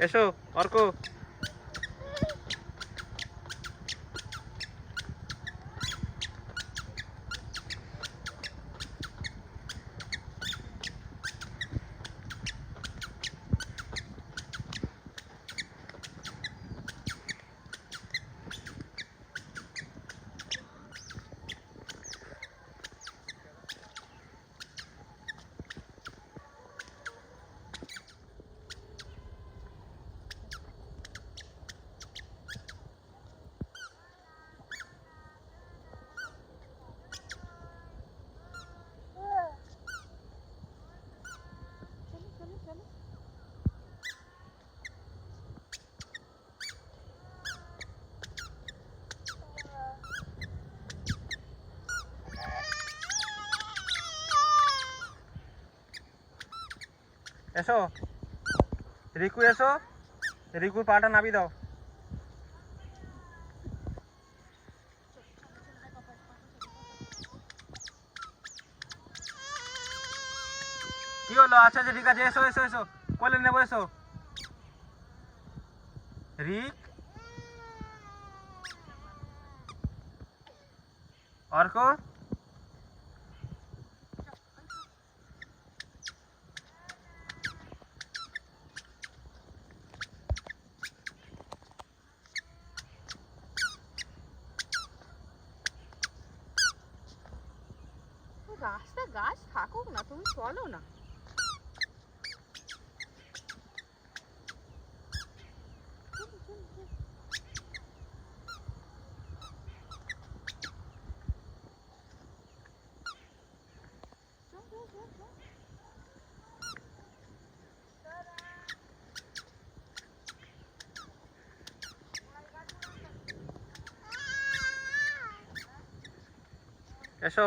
এসো অর্ক এসো। রিকু এসো। রিকুর পাটা নাবি দাও। কি হলো? আচ্ছা আচ্ছা ঠিক আছে, এসো এসো এসো। কোলে নেব, এসো। রিক? অর্ক? গাছটা গাছ থাকুক না তুমি চলো না। এসো।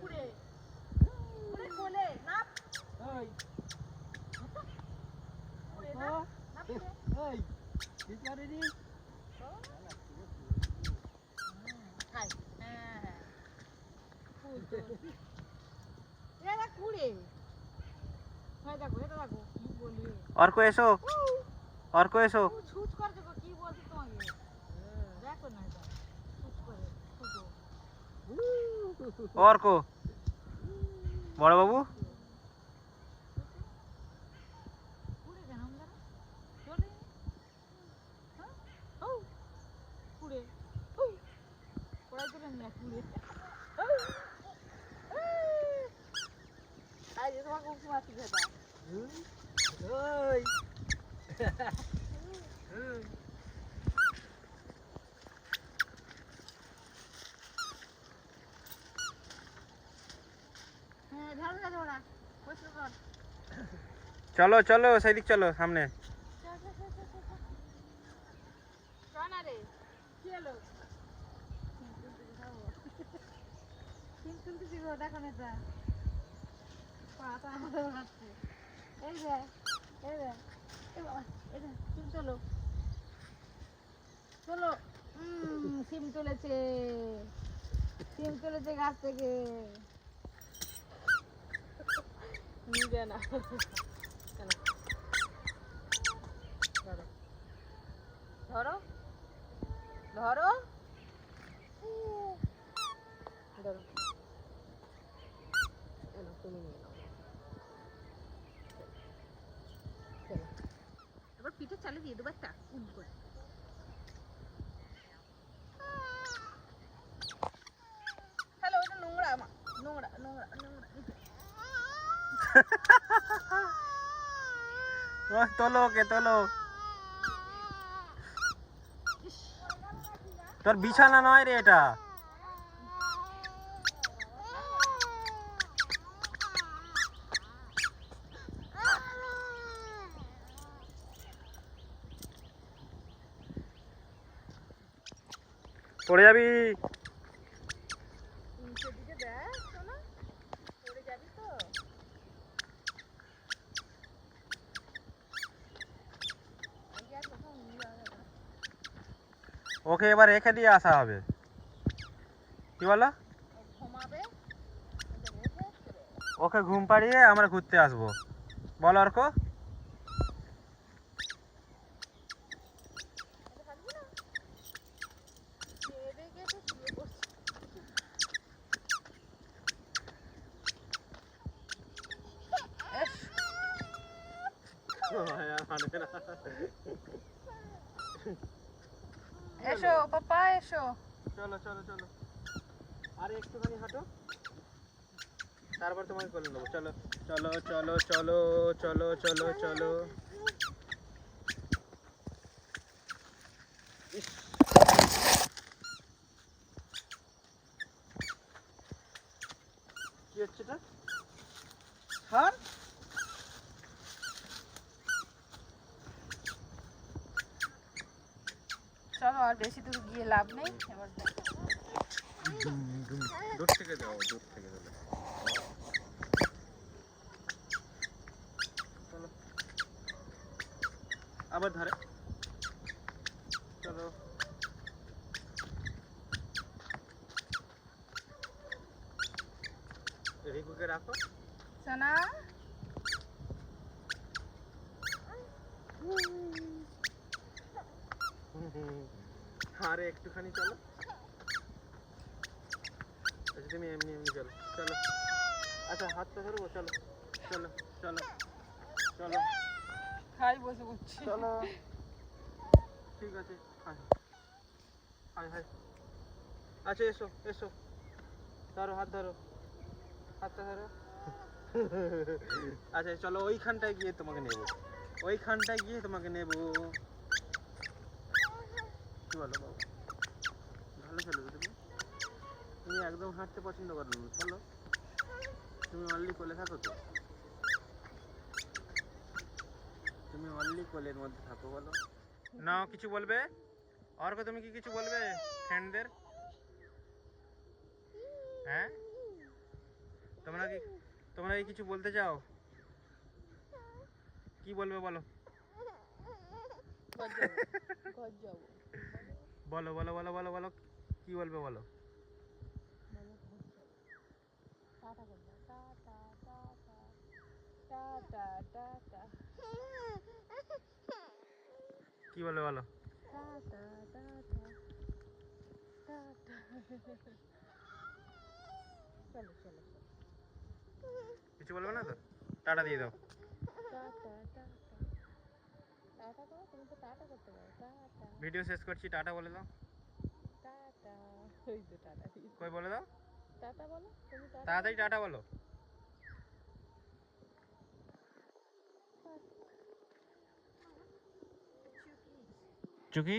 ঘুরে ঘুরে কোলে নাপ ঘুরে নাপ নাপ ঘুরে। খাই হ্যাঁ হ্যাঁ ফুল তো। এ দেখ ঘুরে হ্যাঁ দেখো এটা দেখো কি বলি। অর্ক এসো। অর্ক এসো। ও ছুট করছে গো, কি বলছি তোমাকে? না এটা। শিখাতা হ্যাঁ ঝাড়ু না দেবো না পরিষ্কার কর চলো চলো সেদিক চলো সামনে না রে কি হলো সিম তুলতেছি গো দেখো না এই যে সিম তোলো। তোলো। সিম তুলেছে। সিম তুলেছে গাছ থেকে। নিবে না? ধরো। ধরো। ধরো। তুমি নিয়ে নাও। চলো। এবার পিঠে চালে দিয়ে দেবো একটা উম করে। হ্যালো ওটা নোংরা আমা নোংরা নোংরা নোংরা ওহ, তোলো ওকে তোলো। তোর বিছানা নয় রে এটা পড়ে যাবি নিচের দিকে দেখ শোনা পড়ে যাবি তো এই যে আর কোথাও নিয়ে যাওয়া যাবে যাবি। ওকে, এবার রেখে দিয়ে আসা হবে। কি বলো? ওকে, ঘুম পাড়িয়ে আমরা ঘুরতে আসব। বলো অর্ক এটা থাকবি না খেয়ে দেয়ে গিয়ে তো শুয়ে পড়ছি এস, এসো, পাপা, এসো। চলো চলো চলো। আরে, একটুখানি হাঁটো। তারপর তোমাকে করে নেব। চলো চলো চলো চলো চলো চলো চলো। ইস। চলো আর বেশি দূর গিয়ে লাভ নেই। এবার দূর থেকে দাও দূর থেকে চলো। আবার ধরে। চলো। রিকুকে রাখো। সোনা। আরে একটুখানি চলো। আচ্ছা তুমি এমনি এমনি চলো চলো। আচ্ছা হাতটা ধরবো চলো চলো চলো চলো। খাই বসে পড়ছি। চলো। ঠিক আছে হাই হাই হাই। আচ্ছা এসো এসো। ধরো হাত ধরো। হাতটা ধরো। আচ্ছা চলো ওইখানটায় গিয়ে তোমাকে নেব। ওইখানটায় গিয়ে তোমাকে নেব। কি বলো ভালো চলো তুমি। তুমি একদম হাঁটতে পছন্দ করো না। চলো তুমি অনলি কোলে থাকো তো। তুমি অনলি কোলের মধ্যে থাকো বলো। না কিছু বলবে? অর্ক তুমি কি কিছু বলবে ফ্রেন্ডদের হ্যাঁ? তোমরা কি তোমরা কি কিছু বলতে চাও? কি বলবে বলো? ঘর যাব বলো বলো বলো বলো বলো। কি বলবে বলো? কি বলবে বলো? কিছু বলবে না তো? টাটা দিয়ে দাও। টাটা করো তুমি তো টাটা করতে পারো টাটা। ভিডিও শেষ করছি টাটা বলে দাও। টাটা ওই তো টাটা কই বলে দাও? টাটা বলো তুমি টাটা তাড়াতাড়ি টাটা বলো। চুকি?